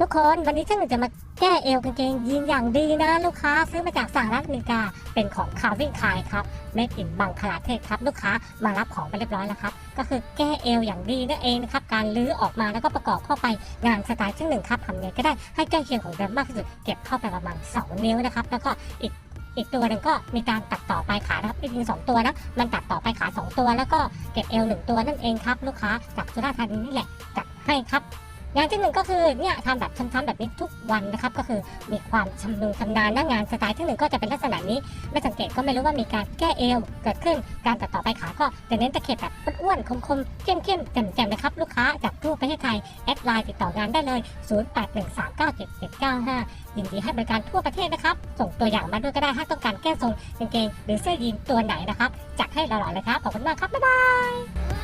ทุกคนวันนี้ช่างหนึ่งจะมาแก้เอวกางเกงยีนอย่างดีนะ ลูกค้าซื้อมาจากสหรัฐอเมริกา เป็นของคาวิ่งคายครับเมดอินบังคลาเทศครับ ลูกค้ามารับของไปเรียบร้อยแล้วครับ ก็คือแก้เอวอย่างดีนั่นเองนะครับ การลื้อออกมาแล้วก็ประกอบเข้าไปงานสไตล์ช่างหนึ่งครับทำยังไงก็ได้ให้ใกล้เคียงของเดิมมากที่สุดเก็บเข้าไปประมาณ2นิ้วนะครับแล้วก็อีกอีกตัวหนึ่งก็มีการตัดต่อปลายขานะครับจริงๆสองตัวนะมันตัดต่อปลายขาสองตัว แล้วก็เก็บเอวหนึ่งตัวนั่นเองครับ ลูกค้าจากสุราษฎร์ธานีนี่แหละจัดให้ครับ งานที่หนึ่งก็คือเนี่ยทำแบบซ้ำๆแบบนี้ทุกวันนะครับก็คือมีความชำนาญชำนาญหน้างานสไตล์ที่หนึ่งก็จะเป็นลักษณะนี้ ไม่สังเกตก็ไม่รู้ว่ามีการแก้เอวเกิดขึ้นการตัดต่อไปขาก็จะเน้นตะเข็บแบบอ้วนๆคมๆเข้มๆแจ่มๆนะครับลูกค้าจากทั่วประเทศไทยแอดไลน์ติดต่องานได้เลย 0813977795 ยินดีให้บริการทั่วประเทศนะครับ ส่งตัวอย่างมาด้วยก็ได้ถ้าต้องการแก้ทรงกางเกงหรือเสื้อยีนตัวไหนนะครับจัดให้หล่อเลยครับขอบคุณมากครับบ๊ายบาย